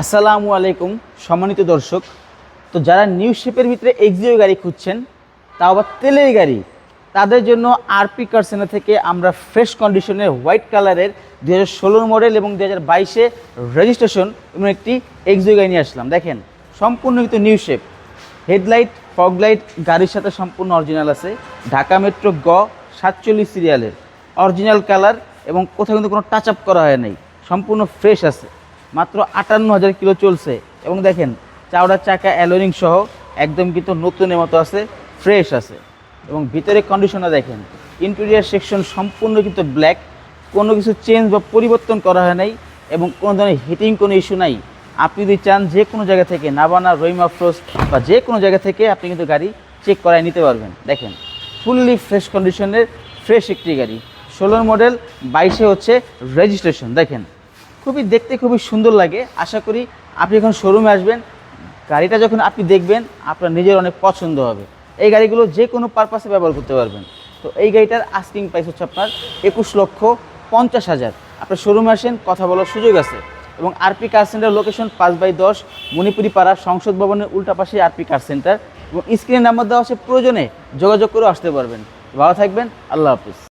আসসালামু আলাইকুম, সম্মানিত দর্শক। তো যারা নিউ শেপের ভিতরে এক্সিও গাড়ি খুঁজছেন তাও আবার তেলের গাড়ি, তাদের জন্য আরপি কার সেনা থেকে আমরা ফ্রেশ কন্ডিশনের হোয়াইট কালারের দু হাজার মডেল এবং দু হাজার বাইশে রেজিস্ট্রেশন এবং একটি এক্সিও গাড়ি নিয়ে আসলাম। দেখেন, সম্পূর্ণ কিন্তু new shape headlight fog light গাড়ির সাথে সম্পূর্ণ অরিজিনাল আছে। ঢাকা মেট্রো গ সাতচল্লিশ সিরিয়ালের অরিজিনাল কালার এবং কোথাও কিন্তু কোনো টাচ আপ করা হয় নাই। সম্পূর্ণ ফ্রেশ আছে। মাত্র আটান্ন হাজার কিলো চলছে। এবং দেখেন, চাওড়া চাকা অ্যালোরিং সহ একদম কিন্তু নতুনের মতো আছে ফ্রেশ আছে। এবং ভিতরে কন্ডিশনটা দেখেন ইন্টেরিয়ার সেকশন সম্পূর্ণ কিন্তু ব্ল্যাক কোনো কিছু চেঞ্জ বা পরিবর্তন করা হয় নাই এবং কোনো ধরনের হিটিং কোনো ইস্যু নাই। আপনি যদি চান যে কোনো জায়গা থেকে নাবানা রহিমা ফ্রোস বা যে কোনো জায়গা থেকে আপনি কিন্তু গাড়ি চেক করায় নিতে পারবেন। দেখেন ফুললি ফ্রেশ কন্ডিশনের ফ্রেশ একটি গাড়ি। ষোলোর মডেল বাইশে হচ্ছে রেজিস্ট্রেশন দেখেন। খুবই দেখতে খুবই সুন্দর লাগে। আশা করি আপনি যখন শোরুমে আসবেন। গাড়িটা যখন আপনি দেখবেন, আপনার নিজের অনেক পছন্দ হবে। এই গাড়িগুলো যে কোনো পারপাসে ব্যবহার করতে পারবেন। তো এই গাড়িটার আস্কিং প্রাইস হচ্ছে আপনার একুশ লক্ষ পঞ্চাশ হাজার। আপনার শোরুমে আসেন, কথা বলার সুযোগ আছে। এবং আরপি কার সেন্টার লোকেশন পাঁচ বাই দশ, মণিপুরি পাড়া সংসদ ভবনের উল্টা পাশে আরপি কার সেন্টার এবং স্ক্রিনের নাম্বার দেওয়া আছে, প্রয়োজনে যোগাযোগ করে আসতে পারবেন। ভালো থাকবেন, আল্লাহ হাফিজ।